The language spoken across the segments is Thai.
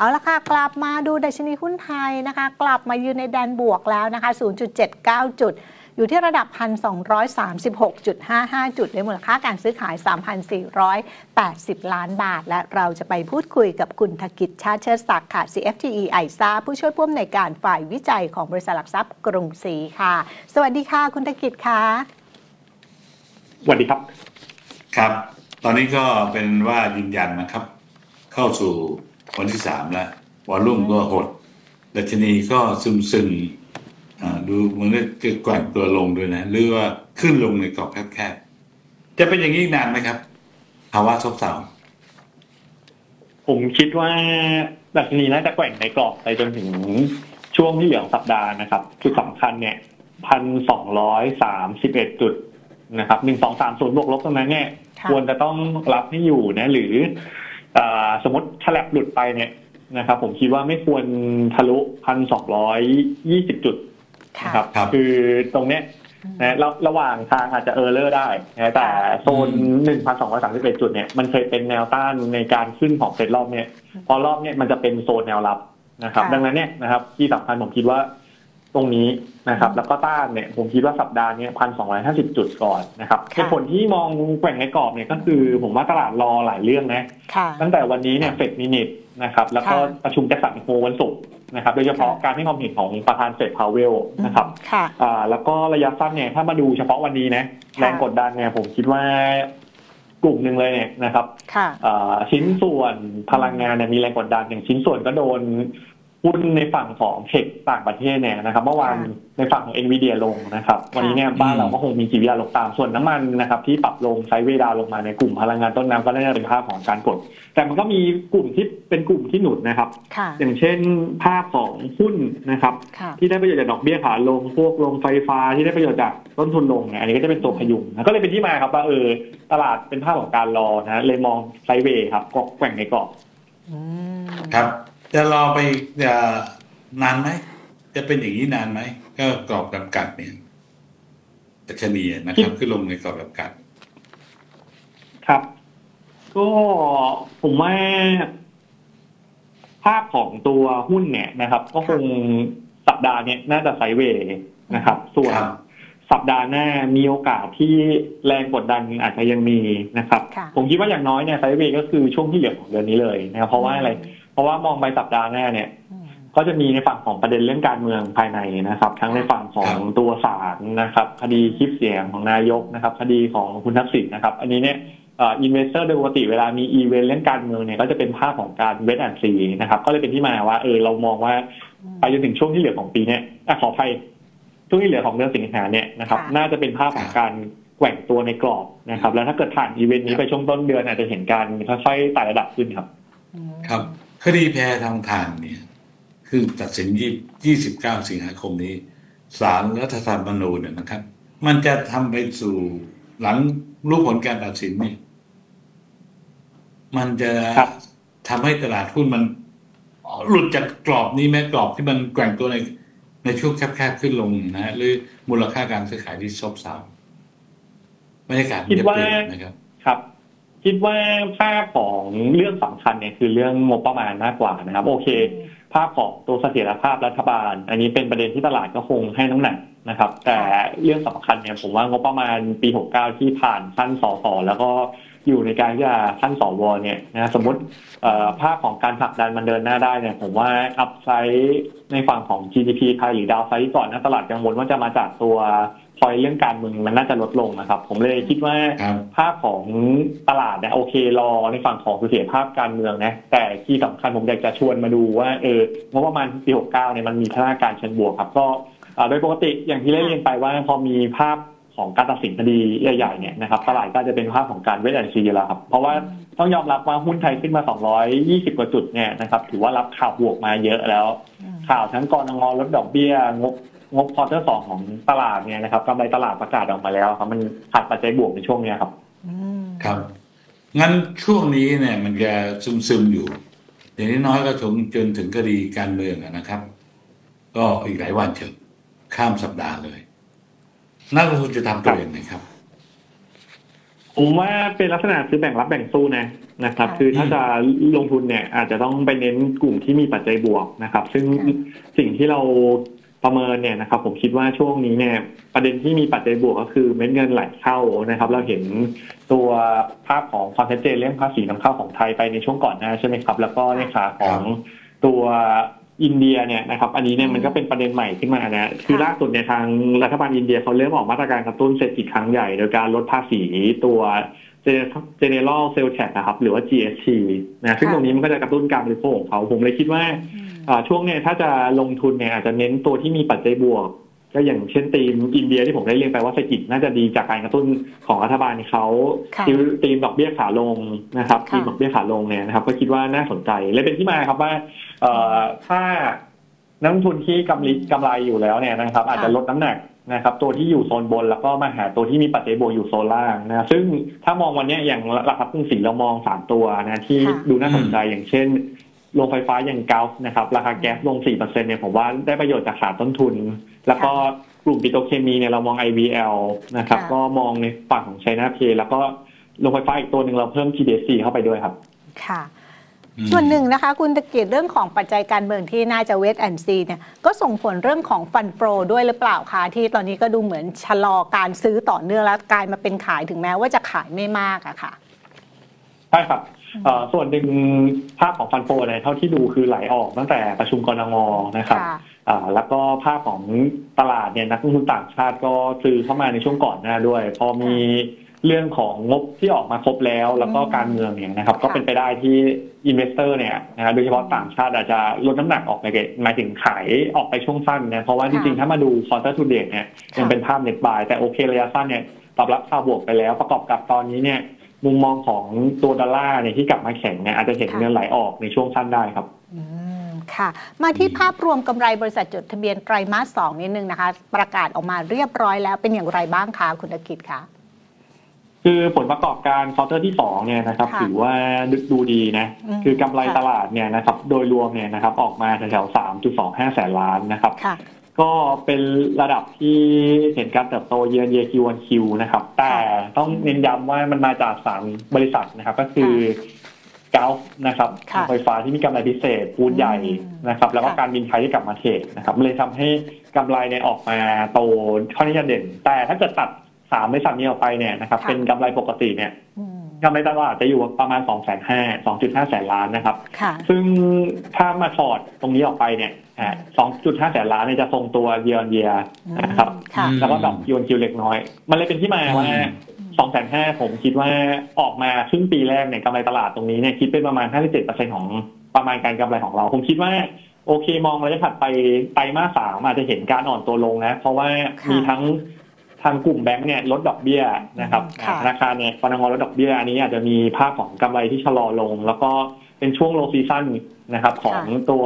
เอาละค่ะ กลับมาดูดัชนีหุ้นไทยนะคะ กลับมายืนในแดนบวกแล้วนะคะ 0.79 จุด อยู่ที่ระดับ 1,236.55 จุดด้วยมูลค่าการซื้อขาย 3,480 ล้านบาท และเราจะไปพูดคุยกับคุณธกิจชาติเชิดศักดิ์ค่ะ CFTE ไอซาผู้ช่วยผู้อำนวยการฝ่ายวิจัยของบริษัทหลักทรัพย์กรุงศรีค่ะ สวัสดีค่ะคุณธกิจค่ะสวัสดีครับ ครับ ตอนนี้ก็เป็นว่ายืนยันนะครับ เข้าสู่ วันที่สามแล้ววอลลุ่มก็หดดัชนีก็ซึมซึมๆอ่าดูเหมือนจะแกว่งตัวลงด้วยนะ หรือว่าขึ้นลงในกรอบแคบๆจะเป็นอย่างนี้อีกนานไหมครับภาวะซบเซาผมคิดว่าดัชนีน่าจะแกว่งในกรอบไปจนถึงช่วงที่เหลือของสัปดาห์นะครับ จุดสำคัญเนี่ยพันสองร้อยสามสิบเอ็ดจุดนะครับหนึ่งสองสามศูนย์บวกลบตรงนั้นเนี่ยค่ะควรจะต้องรับให้อยู่นะ หรืออา สมมติฉลับหลุดไปเนี่ยนะครับ ผมคิดว่าไม่ควรทะลุพันสองร้อยยี่สิบจุดค่ะนะครับ คือตรงเนี้ยนะระระหว่างทางอาจจะเออร์เลอร์ได้นะแต่โซน1,231จุดเนี่ยมันเคยเป็นแนวต้านในการขึ้นของเซ็ตรอบเนี้ยพอรอบเนี้ยมันจะเป็นโซนแนวรับนะครับค่ะดังนั้นเนี่ยนะครับที่สำคัญผมคิดว่า ตรงนี้นะครับ แล้วก็ต้านเนี่ยผมคิดว่าสัปดาห์เนี้พันสองจุดก่อนนะครับค่ะเหตุผลที่มองแกว่งในกรอบเนี่ยก็คือ ผมว่าตลาดรอหลายเรื่องนะค่ะตั้งแต่วันนี้เนี่ยเฟดมินิทนะครับ แล้วก็ค่ะประชุมแจ็คสันโฮวันศุกร์นะครับโดยเฉพาะค่ะการให้ความเห็นของประธานเฟดพาวเวลนะครับค่ะอ่าแล้วก็ระยะสั้นเนี่ยถ้ามาดูเฉพาะวันนี้นะค่ะแรงกดดันเนี่ยผมคิดว่ากลุ่มหนึ่งเลยเนี่ยนะครับค่ะอ่าชิ้นส่วนพลังงานเนี่ยมีแรงกดดันอย่างชิ้นส่วนก็โดน หุ้นในฝั่งของเทคต่างประเทศเนี่ยนะครับ เมื่อวานค่ะในฝั่งของ NVIDIA ลงนะครับ วันนี้เนี่ยบ้านเราก็คงมีจิตวิทยาลงตามส่วนน้ำมันนะครับ ที่ปรับลงไซด์เวย์ดาวน์ลงมาในกลุ่มพลังงานต้นน้ำก็น่าจะเป็นภาพของการกด แต่มันก็มีกลุ่มที่เป็นกลุ่มที่หนุนนะครับค่ะอย่างเช่นภาพของหุ้นนะครับค่ะที่ได้ประโยชน์จากดอกเบี้ยขาลงพวกโรงไฟฟ้าที่ได้ประโยชน์จากต้นทุนลงเนี่ยอันนี้ก็จะเป็นตัวพยุงนะก็เลยเป็นที่มาครับว่าเออตลาดเป็นภาพของการรอนะเลยมองไซด์เวย์ครับก็แกว่งในกรอบอืมครับ จะรอไปจะนานไหม จะเป็นอย่างนี้นานไหม ก็กรอบจำกัดเนี่ยดัชนีนะครับ ขึ้นลงในกรอบจำกัด ครับ ก็ผมว่าภาพของตัวหุ้นเนี่ยนะครับ ก็คงสัปดาห์เนี้ยน่าจะไซด์เวย์นะครับ ส่วนครับสัปดาห์หน้ามีโอกาสที่แรงกดดันอาจจะยังมีนะครับค่ะผมคิดว่าอย่างน้อยเนี่ยไซด์เวย์ก็คือช่วงที่เหลือของเดือนนี้เลยนะครับเพราะว่าอะไรเพ ราะว่ามองไปสัปดาห์หน้าเนี่ยอืมก็จะมีในฝั่งของประเด็นเรื่องการเมืองภายในนะครับ ทั้งในฝั่งของตัวศาลนะครับ คดีคลิปเสียงของนายกนะครับ คดีของคุณทักษิณนะครับ อันนี้เนี่ยอินเวสเตอร์โดยปกติเวลามีอีเวนต์เรื่องการเมืองเนี่ยก็จะเป็นภาพของการเวทแอนซีนะครับ ก็เลยเป็นที่มาว่าเออเรามองว่าไปจนถึงช่วงที่เหลือของปีเนี่ยอะขออภัยช่วงที่เหลือของเดือนสิงหาเนี่ยนะครับค่ะน่าจะเป็นภาพของการแกว่งตัวในกรอบนะครับ แล้วถ้าเกิดผ่านอีเวนต์นี้ไปช่วงต้นเดือนอาจจะเห็นการค่อยๆไต่ระดับขึ้นครับอืมครับ คดีแพ้ทางทางเนี่ยคือตัดสินยี่สิบเก้าสิงหาคมนี้ศาลรัฐธรรมนูญเนี่ยนะครับ มันจะทำไปสู่หลังรู้ผลการตัดสินเนี่ยมันจะครับทำให้ตลาดหุ้นมันหลุดจากกรอบนี้แม้กรอบที่มันแกว่งตัวในในช่วงแคบๆขึ้นลงนะฮะหรือมูลค่าการซื้อขายที่ซบเซาบรรยากาศมันคิดจะว่าเปลี่ยนนะครับ ครับ คิดว่าภาพของเรื่องสำคัญเนี่ยคือเรื่องงบประมาณมากกว่านะครับ โอเค ภาพของตัวเสถียรภาพรัฐบาล อันนี้เป็นประเด็นที่ตลาดก็คงให้น้ำหนักนะครับ แต่เรื่องสำคัญเนี่ยผมว่างบประมาณปี 69 ที่ผ่านขั้นสสแล้วก็อยู่ในการที่จะขั้นสวเนี่ยนะสมมติเอ่อภาพของการผลักดันมันเดินหน้าได้เนี่ยผมว่าอัพไซด์ในฝั่งของ GDP ไทยหรือดาวไซด์ที่ก่อนหนะตลาดกังวลว่าจะมาจากตัว พอยเรื่องการเมืองมันน่าจะลดลงนะครับ ผมเลยคิดว่าครับภาพของตลาดเนี่ยโอเครอในฝั่งของเสถียรภาพการเมืองนะแต่ที่สำคัญผมอยากจะชวนมาดูว่าเอองบประมาณปี69เนี่ยมันมีพัฒนาการเชิงบวกครับ ก็อ่าโดยปกติอย่างที่ได้เรียนไปว่าพอมีภาพของการตัดสินคดีใหญ่ๆเนี่ยนะครับตลาดก็จะเป็นภาพของการเวทแอนซีแล้วครับ เพราะว่าต้องยอมรับว่าหุ้นไทยขึ้นมา 220 กว่าจุดเนี่ยนะครับถือว่ารับข่าวบวกมาเยอะแล้วอืมข่าวทั้งกรงลดดอกเบี้ยงบ งบควอเตอร์สองของตลาดเนี่ยนะครับกำไรตลาดประกาศออกมาแล้วครับมันขาดปัจจัยบวกในช่วงเนี้ยครับอืมครับ งั้นช่วงนี้เนี่ยมันจะซึมซึมๆอยู่อย่างนี้น้อยก็ถึงจนถึงคดีการเมืองอะนะครับ ก็อีกหลายวันเถอะข้ามสัปดาห์เลย นักลงทุนจะทำตัวยังไงครับผมว่าเป็นลักษณะซื้อแบ่งรับแบ่งสู้นะนะครับค่ะคือถ้าจะลงทุนเนี่ย อาจจะต้องไปเน้นกลุ่มที่มีปัจจัยบวกนะครับ ซึ่งค่ะสิ่งที่เรา ประเมินเนี่ยนะครับผมคิดว่าช่วงนี้เนี่ยประเด็นที่มีปัจจัยบวกก็คือเม็ดเงินไหลเข้านะครับ เราเห็นตัวภาพของความชัดเจนเรื่องภาษีนำเข้าของไทยไปในช่วงก่อนหน้าใช่ไหมครับ แล้วก็ในขาของตัวอินเดียเนี่ยนะครับอันนี้เนี่ยมันก็เป็นประเด็นใหม่ขึ้นมานะคือล่าสุดในทางรัฐบาลอินเดียเขาเริ่มออกมาตรการกระตุ้นเศรษฐกิจครั้งใหญ่ โดยการลดภาษีตัว General Sales Tax นะครับ หรือว่า GST นะซึ่งค่ะตรงนี้มันก็จะกระตุ้นการบริโภคของเขาผมเลยคิดว่าอืมอ่าช่วงเนี้ยถ้าจะลงทุนเนี่ยอาจจะเน้นตัวที่มีปัจจัยบวก ก็อย่างเช่นตีมอินเดียที่ผมได้เรียนไปว่าเศรษฐกิจน่าจะดีจากการกระตุ้นของรัฐบาลเขาค่ะตีมตีมดอกเบี้ยขาลงนะครับค่ะตีมดอกเบี้ยขาลงเนี่ยนะครับ ก็คิดว่าน่าสนใจเลยเป็นที่มาครับว่าเอ่อถ้านักลงทุนที่กำไรกำไรอยู่แล้วเนี่ยนะครับ อาจจะลดน้ำหนัก นะครับตัวที่อยู่โซนบนแล้วก็มาหาตัวที่มีปัจจัยบวกอยู่โซนล่างนะซึ่งถ้ามองวันเนี้ยอย่างหลักทรัพย์กรุงศรีเรามองสามตัวนะที่ค่ะดูน่าสนใจอย่างเช่นโรงไฟฟ้าอย่างเกาฟนะครับ ราคาแก๊สลง 4%เนี่ยผมว่าได้ประโยชน์จากขาดต้นทุน แล้วก็กลุ่มปิโตรเคมีเนี่ยเรามอง IVL นะครับค่ะก็มองในฝั่งของ China p แล้วก็โรงไฟฟ้าอีกตัวหนึ่งเราเพิ่ม TDC เข้าไปด้วยครับ ค่ะอืม ส่วนหนึ่งนะคะ คุณตะเกียรติเรื่องของปัจจัยการเมืองที่น่าจะเวทแอนซีเนี่ยก็ส่งผลเรื่องของฟันโฟด้วยหรือเปล่าคะที่ตอนนี้ก็ดูเหมือนชะลอการซื้อต่อเนื่องแล้วกลายมาเป็นขายถึงแม้ว่าจะขายไม่มากอะค่ะใช่ครับเอ่อส่วนหนึ่งภาพของฟันโฟเนี่ยเท่าที่ดูคือไหลออกตั้งแต่ประชุมกรงงนะครับค่ะอ่าแล้วก็ภาพของตลาดเนี่ยนักลงทุนต่างชาติก็ซื้อเข้ามาในช่วงก่อนหน้าด้วย พอมี เรื่องของงบที่ออกมาครบแล้ว แล้วก็อืมการเมืองเนี่ยนะครับค่ะก็เป็นไปได้ที่อินเวสเตอร์เนี่ยนะฮะโดยเฉพาะต่างชาติอาจจะลดน้ำหนักออกไปเกหมายถึงขายออกไปช่วงสั้นนะเพราะว่าจริงๆ ถ้ามาดูคอนเตอร์ทูเดตเนี่ยยังเป็นภาพเน็ตบาย แต่โอเคระยะสั้นเนี่ยตอบรับข่าวบวกไปแล้วประกอบกับตอนนี้เนี่ยมุมมองของตัวดอลลาร์เนี่ยที่กลับมาแข็งเนี่ยอาจจะเห็นค่ะเงินไหลออกในช่วงสั้นได้ครับอืมค่ะมาที่ภาพรวมกำไรบริษัทจดทะเบียนไตรมาสสองนิดนึงนะคะ ประกาศออกมาเรียบร้อยแล้วเป็นอย่างไรบ้างคะคุณตะกิจคะ คือผลประกอบการควอเตอร์ที่สองเนี่ยนะครับค่ะถือว่าดูดีนะอืมคือกำไรค่ะตลาดเนี่ยนะครับ โดยรวมเนี่ยนะครับ ออกมาแถวๆสามจุดสองห้าแสนล้านนะครับค่ะก็เป็นระดับที่เห็นการเติบโตเยือนเยคิววันคิวนะครับ แต่ต้องเน้นย้ำว่ามันมาจากสามบริษัทนะครับ ก็คือเกาฟนะครับค่ะไฟฟ้าที่มีกำไรพิเศษปูดใหญ่อืมนะครับ แล้วก็ค่ะการบินไทยที่กลับมาเทรดนะครับมันเลยทำให้กำไรเนี่ยออกมาโตค่อนข้างจะเด่น แต่ถ้าเกิดตัด สามบริษัทนี้ออกไปเนี่ยนะครับค่ะเป็นกำไรปกติเนี่ยอืมกำไรตลาดจะอยู่ประมาณ2 5 0 0 0 2.5แสนล้านนะครับค่ะซึ่งถ้ามาถอดตรงนี้ออกไปเนี่ยอ่า2.5แสนล้านเนี่ยจะทรงตัวเยียร์เยียนะครับค่ะอืมแล้วก็ดอกคิวคิวเล็กน้อย มันเลยเป็นที่มาว่า2 5 0 0 0ผมคิดว่าออกมาครึ่งปีแรกเนี่ยกำไรตลาดตรงนี้เนี่ยคิดเป็นประมาณ57%ของประมาณการกำไรของเรา ผมคิดว่าโอเคมองระยะถัดไปไตรมาสสามอาจจะเห็นการอ่อนตัวลงนะ เพราะว่าค่ะมีทั้ง ทางกลุ่มแบงก์เนี่ยลดดอกเบี้ยนะครับค่ะธนาคารเนี่ยปนงลดดอกเบี้ยอันนี้อาจจะมีภาพของกำไรที่ชะลอลง แล้วก็เป็นช่วงโลซีซั่นนะครับ ของตัว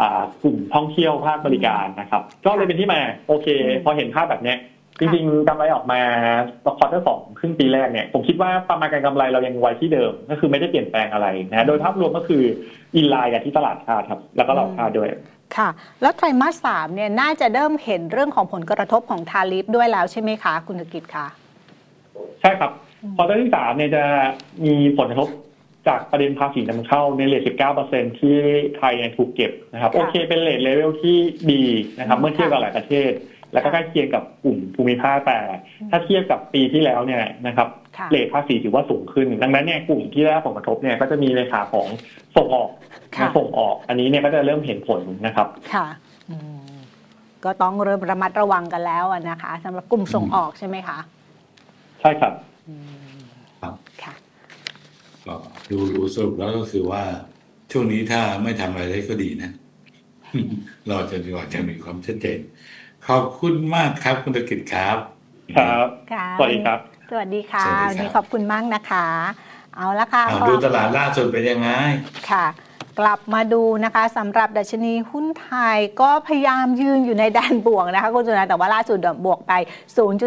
อ่ากลุ่มท่องเที่ยวภาคบริการนะครับ ก็เลยเป็นที่มาโอเคอืมพอเห็นภาพแบบเนี้ยจริงๆกำไรออกมาควอเตอร์สองครึ่งปีแรกเนี่ยผมคิดว่าประมาณการกำไรเรายังไว้ที่เดิม ก็คือไม่ได้เปลี่ยนแปลงอะไรนะโดยภาพรวมก็คืออินไลน์กับที่ตลาดคาดครับ แล้วก็เราคาดด้วย ค่ะ แล้วไตรมาสสามเนี่ยน่าจะเริ่มเห็นเรื่องของผลกระทบของทาริฟด้วยแล้วใช่ไหมคะ คุณธกิจคะใช่ครับอืมควอเตอร์ที่สามเนี่ยจะมีผลกระทบจากประเด็นภาษีนำเข้าในเลท19%ที่ไทยเนี่ยถูกเก็บนะครับค่ะโอเคเป็นเลทเลเวลที่ดีนะครับอืมเมื่อเทียบกับหลายประเทศ แล้วก็ใกล้เคียงกับกลุ่มภูมิภาคแต่ ถ้าเทียบกับปีที่แล้วเนี่ยนะครับค่ะเลทภาษีถือว่าสูงขึ้น ดังนั้นเนี่ยกลุ่มที่ได้รับผลกระทบเนี่ยก็จะมีในขาของส่งออกค่ะส่งออก อันนี้เนี่ยก็จะเริ่มเห็นผลนะครับค่ะอืมก็ต้องเริ่มระมัดระวังกันแล้วอะนะคะสำหรับกลุ่มส่งออกใช่ไหมคะใช่ครับอืมครับค่ะก็ดูดูสรุปแล้วก็คือว่า ช่วงนี้ถ้าไม่ทำอะไรเลยก็ดีนะ เราจะดีกว่าจะมีความชัดเจน ขอบคุณมากครับคุณตะกิจครับ ครับค่ะสวัสดีครับ สวัสดีค่ะสวัสดีครับวันนี้ขอบคุณมากนะคะ เอาละค่ะอ่าพอดูตลาดล่าสุดเป็นยังไงค่ะ กลับมาดูนะคะสำหรับดัชนีหุ้นไทยก็พยายามยืนอยู่ในแดนบวกนะคะคุณจุนันแต่ว่าล่าสุดบวกไป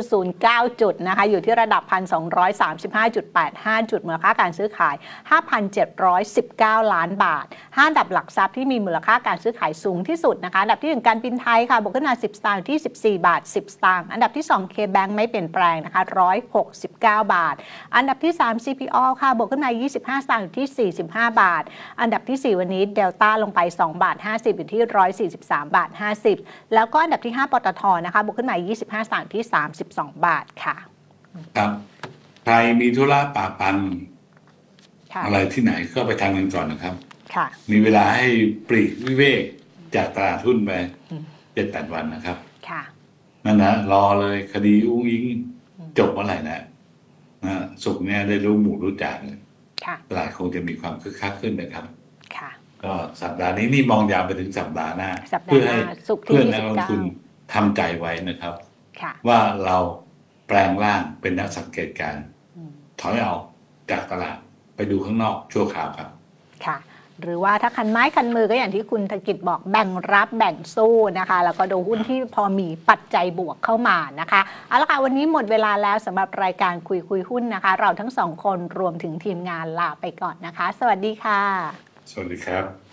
0.09 จุดนะคะอยู่ที่ระดับ 1,235.85 จุดมูลค่าการซื้อขาย 5,719 ล้านบาทห้าดับหลักทรัพย์ที่มีมูลค่าการซื้อขายสูงที่สุดนะคะอันดับที่ 1 การบินไทยค่ะบวกขึ้นมา 10 สตางค์ที่ 14 บาท 10 สตางค์อันดับที่ 2 K-Bank ไม่เปลี่ยนแปลงนะคะ169 บาท อันดับที่ 3 CPO ค่ะบวกขึ้นมา 25 สตางค์อยู่ที่ 45 บาท อันดับที่ 4วันนี้เดลต้าลงไป 2 บาท 50 อยู่ที่ 143 บาท 50 แล้วก็อันดับที่ 5ปตทนะคะบวกขึ้นมา 25 สตางค์ที่ 32 บาทค่ะ ครับใครมีธุระปะปันค่ะอะไรที่ไหนก็ไปทำกันก่อนนะครับค่ะมีเวลาให้ปลีกวิเวกจากตลาดหุ้นไปอืมเจ็ดแปดวันนะครับค่ะนั่นนะรอเลยคดีอุ้งอิงจบเมื่อไหร่นะนะสุกร์เนี้ยได้รู้หมู่รู้จักเลยค่ะตลาดคงจะมีความคึกคักขึ้นนะครับค่ะ ก็สัปดาห์นี้นี่มองยาวไปถึงสัปดาห์หน้า สัปดาห์เพื่อให้หน้าศุกร์ที่เพื่อนักลง29ทุนทำใจไว้นะครับ ค่ะว่าเราแปลงร่างเป็นนักสังเกตการณ์อืม ถอยออกจากตลาดไปดูข้างนอกชั่วคราวครับ ค่ะ หรือว่าถ้าคันไม้คันมือก็อย่างที่คุณธกิจบอกแบ่งรับแบ่งสู้นะคะ แล้วก็ดูหุ้นที่พอมีปัจจัยบวกเข้ามานะคะเอาละค่ะวันนี้หมดเวลาแล้วสำหรับรายการคุยคุยหุ้นนะคะ เราทั้งสองคนรวมถึงทีมงานลาไปก่อนนะคะ สวัสดีค่ะ สวัสดีครับ